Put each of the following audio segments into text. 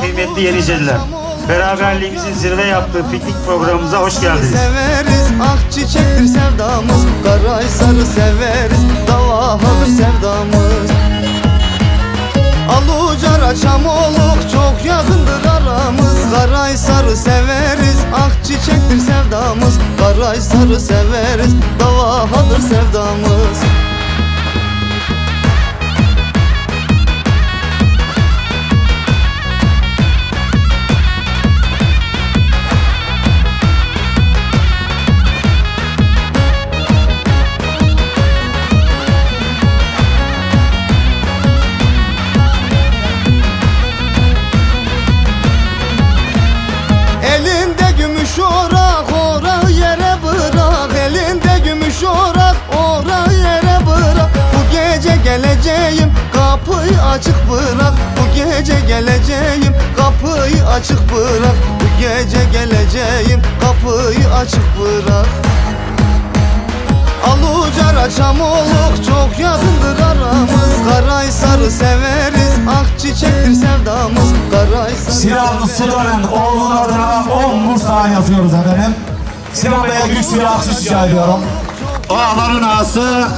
kıymetli Yeniceliler. Beraberliğimizin zirve yaptığı piknik programımıza hoş geldiniz. Severiz ak çiçektir sevdamız. Karahisar'ı severiz Davahadır sevdamız. Alucara Çamoluk çok yakındır aramız. Karahisar'ı severiz ak çiçektir sevdamız. Karahisar'ı severiz Davahadır sevdamız açık bırak. Bu gece geleceğim kapıyı açık bırak. Bu gece geleceğim kapıyı açık bırak. Alucara Çamoluk çok yakındır aramız. Karahisar'ı severiz ak çiçektir sevdamız. Karahisar Sinanlı Sudan'ın oğlunun adına 10 Bursa yazıyoruz efendim. Sinan Bey'e güç bir alkış rica ediyorum. Ağların ağası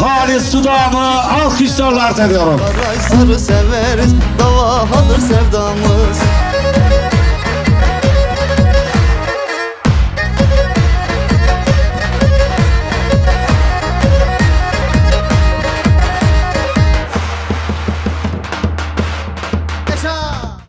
Halis Sudan'ı alkışlarlar ediyorum. Karahisar'ı severiz Davahadır sevdamız